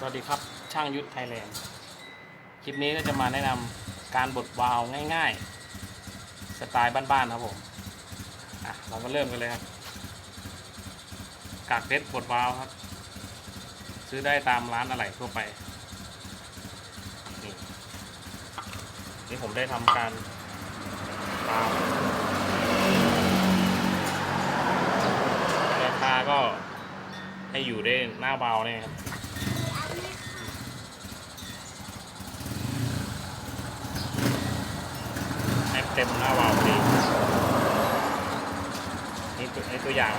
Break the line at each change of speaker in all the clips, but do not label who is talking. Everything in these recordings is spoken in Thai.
สวัสดีครับ ช่างยุทธไทยแลนด์ คลิปนี้ก็จะมาแนะนำการบดวาล์วง่ายๆ สไตล์บ้านๆครับผม อะ เรามาเริ่มกันเลยครับ กากเพชรบดวาล์วครับ ซื้อได้ตามร้านอะไหล่ทั่วไป นี่นี่ผมได้ทำการวาล์วราคาก็ให้อยู่ได้หน้าวาเนี่ยครับ เต็มหน้าวาล์วพอดีนี่ตัวนี่ตัวอย่าง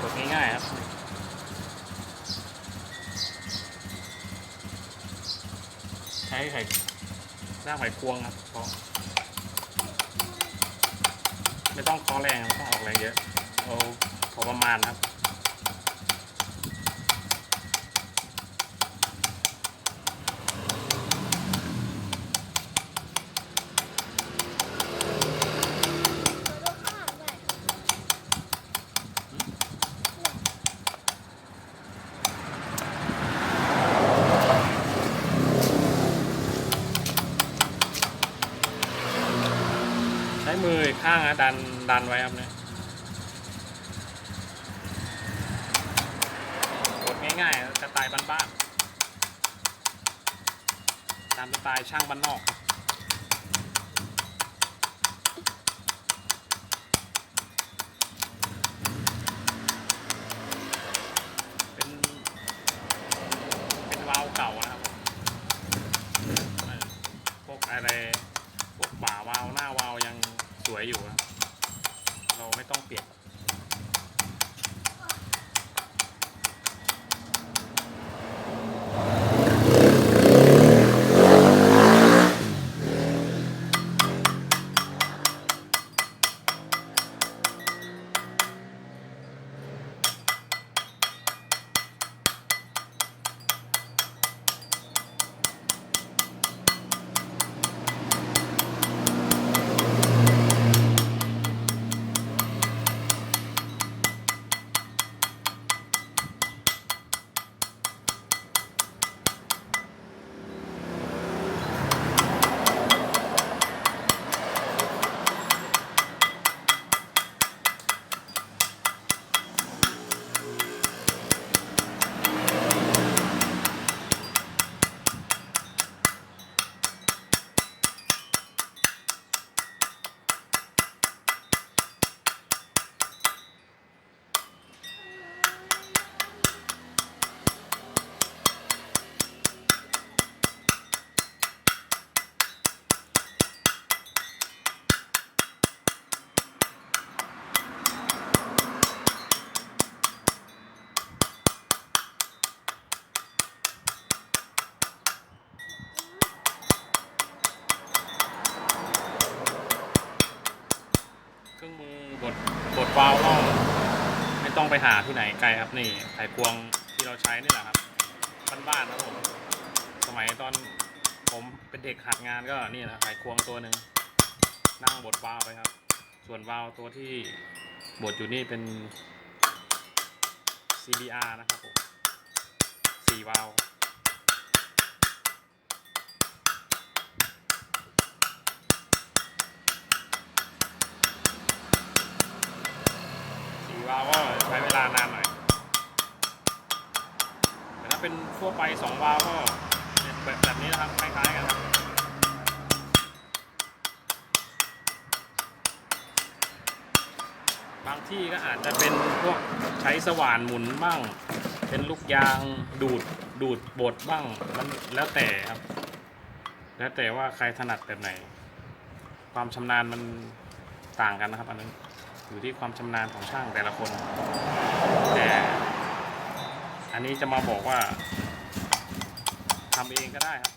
กดง่ายๆครับใช้ไข่หน้าไข่ควงครับเพราะไม่ต้องคอแรงครับไม่ต้องออกแรงเยอะ เอาพอประมาณครับ ใช้มืออีกข้างนะดันดันไว้ครับเนี่ยกดง่ายๆสไตล์บ้านๆตามสไตล์ช่างบ้านนอกครับ ไปหาที่ไหนไกลครับนี่ไขควงที่เราใช้นี่แหละครับบ้านๆครับผมสมัยตอนผมเป็นเด็กหัดงานก็นี่แหละไขควงตัวหนึ่งนั่งบดวาล์วไปครับ ส่วนวาล์วตัวที่บดอยู่นี่เป็น CBR นะครับผมสี่วาล์วสี่วาล์วก็ เป็นทั่วไปสองวาล์วก็แบบแบบนี้นะครับคล้ายๆกันครับบางที่ก็อาจจะเป็นพวกใช้สว่านหมุนบ้าง เป็นลูกยางดูดดูดบดบ้างมันแล้วแต่ครับ แล้วแต่ว่าใครถนัดแบบไหน ความชำนาญมันต่างกันนะครับอันนั้นอยู่ที่ความชำนาญของช่างแต่ละคนแต่ อันนี้จะมาบอกว่าทำเองก็ได้ครับ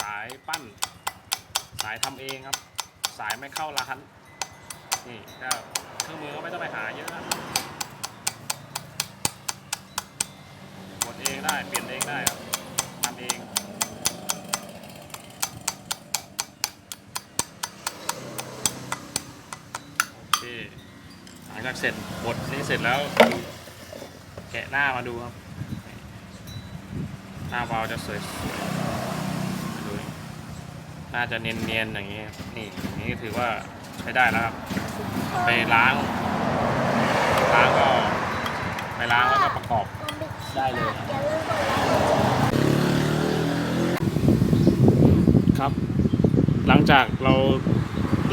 สายปั้น สายทำเองครับ สายไม่เข้าร้านนี่ก็เครื่องมือก็ไม่ต้องไปหาเยอะนะกดเองได้เปลี่ยนเองได้ครับทำเองโอเคหลังจากเสร็จบทนี้เสร็จแล้วะหน้ามาดูครับ หน้าวาวจะสวยๆดูนี่น่าจะเนียนๆอย่างนี้นี่อย่างนี้ถือว่าใช้ได้แล้วครับ ไปล้างล้างก็ไปล้างแล้วก็ประกอบได้เลย
ค
รับ หลังจากเรา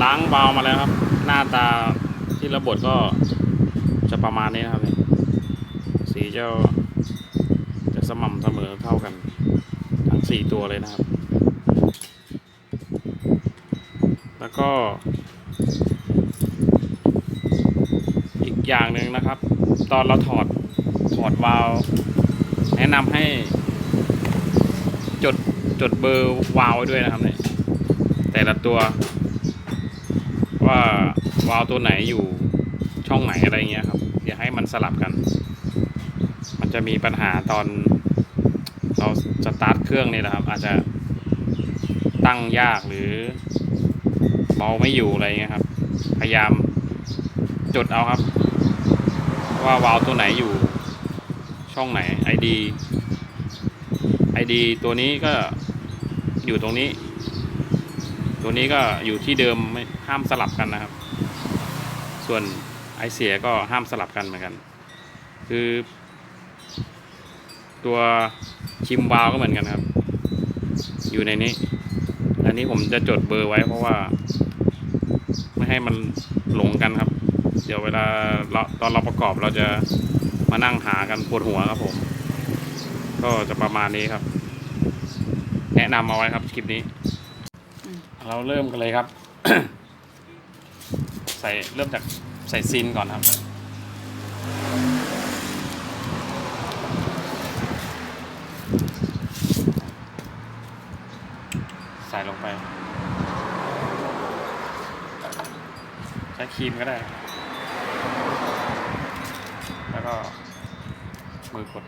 ล้างวาล์วมาแล้วครับ หน้าตาที่ระบดก็จะประมาณนี้นะครับเนี่ย จะจะสม่ำเสมอเท่ากัน ทั้งสี่ตัวเลยนะครับ แล้วก็ อีกอย่างหนึ่งนะครับ ตอนเราถอดถอดวาล์วแนะนำให้ จดจดเบอร์วาล์วไว้ด้วยนะครับเนี่ยแต่ละตัว ว่าวาล์วตัวไหนอยู่ช่องไหนอะไรเงี้ยครับอย่าให้มันสลับกัน มันจะมีปัญหาตอนเราสตาร์ทเครื่องนี่แหละครับ อาจจะตั้งยากหรือเบาไม่อยู่อะไรเงี้ยครับ พยายามจดเอาครับ ว่าวาล์วตัวไหนอยู่ช่องไหน ID ID ตัวนี้ก็อยู่ตรงนี้ ตัวนี้ก็อยู่ที่เดิมไม่ห้ามสลับกันนะครับ ส่วนไอเสียก็ห้ามสลับกันเหมือนกัน คือ ตัวชิมวาล์วก็เหมือนกันครับ อยู่ในนี้ อันนี้ผมจะจดเบอร์ไว้เพราะว่า ไม่ให้มันหลงกันครับ เดี๋ยวเวลาเราตอนเราประกอบเราจะมานั่งหากันปวดหัวครับผม ก็จะประมาณนี้ครับ แนะนำเอาไว้ครับคลิปนี้ เราเริ่มกันเลยครับ ใส่เริ่มจากใส่ซินก่อนครับ ส่ลงไป ใช้ครีมก็ได้ แล้วก็มือกด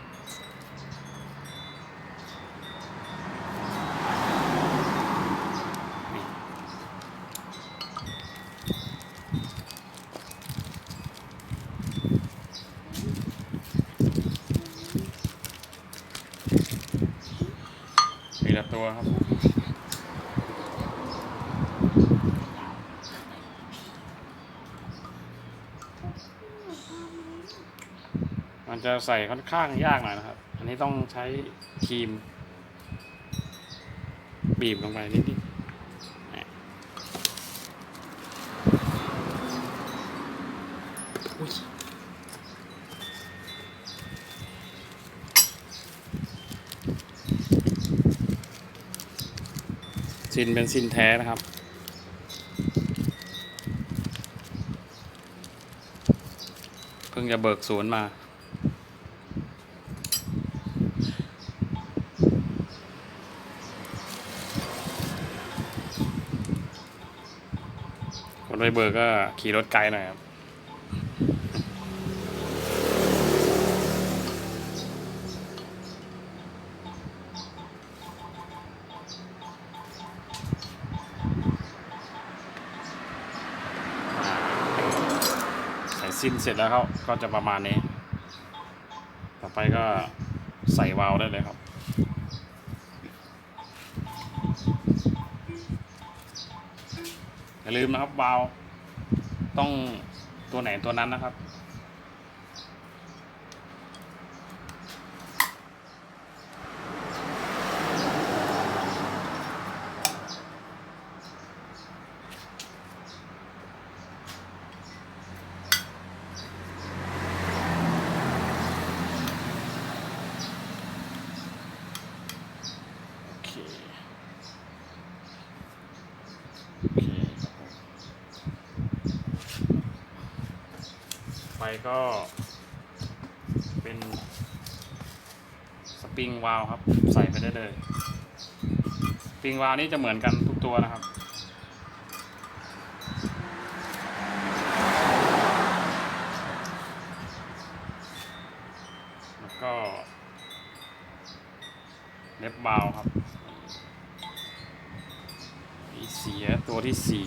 นี่ทีละตัวครับ มันจะใส่ค่อนข้างยากหน่อยนะครับ อันนี้ต้องใช้ครีม บีบลงไปนิดๆนี่อุ๊ยซินเป็นซินแท้นะครับ เพิ่งจะเบิกศูนย์มา ไปเบิกก็ขี่รถไกลหน่อยครับใส่สิ้นเสร็จแล้วเขาก็จะประมาณนี้ ต่อไปก็ใส่วาล์วได้เลยครับ อย่าลืมนะครับวาล์วต้องตัวไหนตัวนั้นนะครับ โอเค โอเคครับผมไป ก็เป็น สปริงวาลวครับ ใส่ไปได้เลย สปริงวาลวนี่จะเหมือนกันทุกตัวนะครับแล้วก็เล็บบาวครับมีเสียตัวที่สี่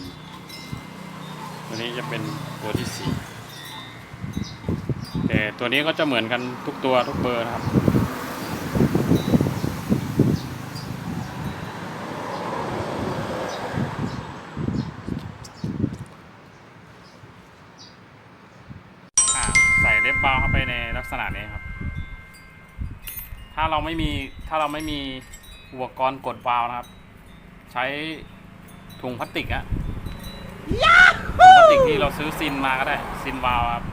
ตัวนี้จะเป็นตัวที่สี่ แต่ตัวนี้ก็จะเหมือนกันทุกตัวทุกเบอร์นะครับ ใส่เล็บบาวเข้าไปในลักษณะนี้ครับ ถ้าเราไม่มีถ้าเราไม่มีอุปกรณ์กดวาล์วนะครับ ใช้ถุงพลาสติกอะถุงพลาสติกที่เราซื้อซินมาก็ได้ซินวาล์วครับ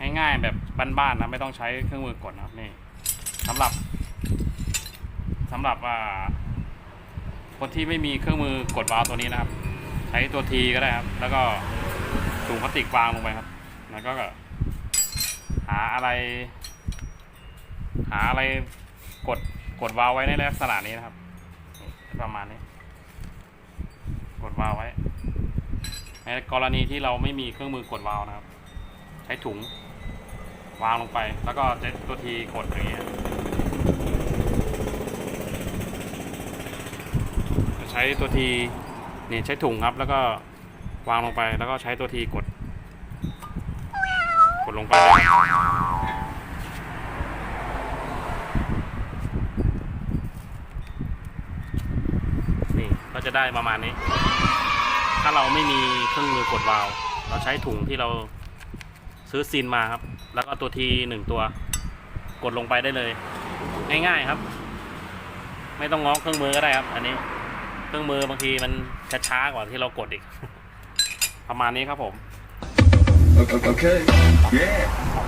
ง่ายๆแบบบ้านๆนะไม่ต้องใช้เครื่องมือกดนะครับนี่สำหรับสำหรับอ่าคนที่ไม่มีเครื่องมือกดวาล์วตัวนี้นะครับ ใช้ตัวทีก็ได้ครับ แล้วก็ถุงพลาสติกวางลงไปครับ แล้วก็หาอะไร หาอะไรกดกดวาล์วไว้ในลักษณะนี้นะครับ ประมาณนี้ กดวาล์วไว้ในกรณีที่เราไม่มีเครื่องมือกดวาล์วนะครับ ใช้ถุง วางลงไป แล้วก็ใช้ตัวทีกดอย่างเงี้ยใช้ตัวทีนี่ใช้ถุงครับ แล้วก็วางลงไป แล้วก็ใช้ตัวทีกด กดลงไป นี่ก็จะได้ประมาณนี้ ถ้าเราไม่มีเครื่องมือกดวาล์วเราใช้ถุงที่เราซื้อซินมาครับ แล้วก็ตัวทีหนึ่งตัว กดลงไปได้เลย ง่ายๆครับ ไม่ต้องง้อเครื่องมือก็ได้ครับ อันนี้ เครื่องมือบางทีมันช้าๆกว่าที่เรากดอีก ประมาณนี้ครับผม
Okay. Yeah.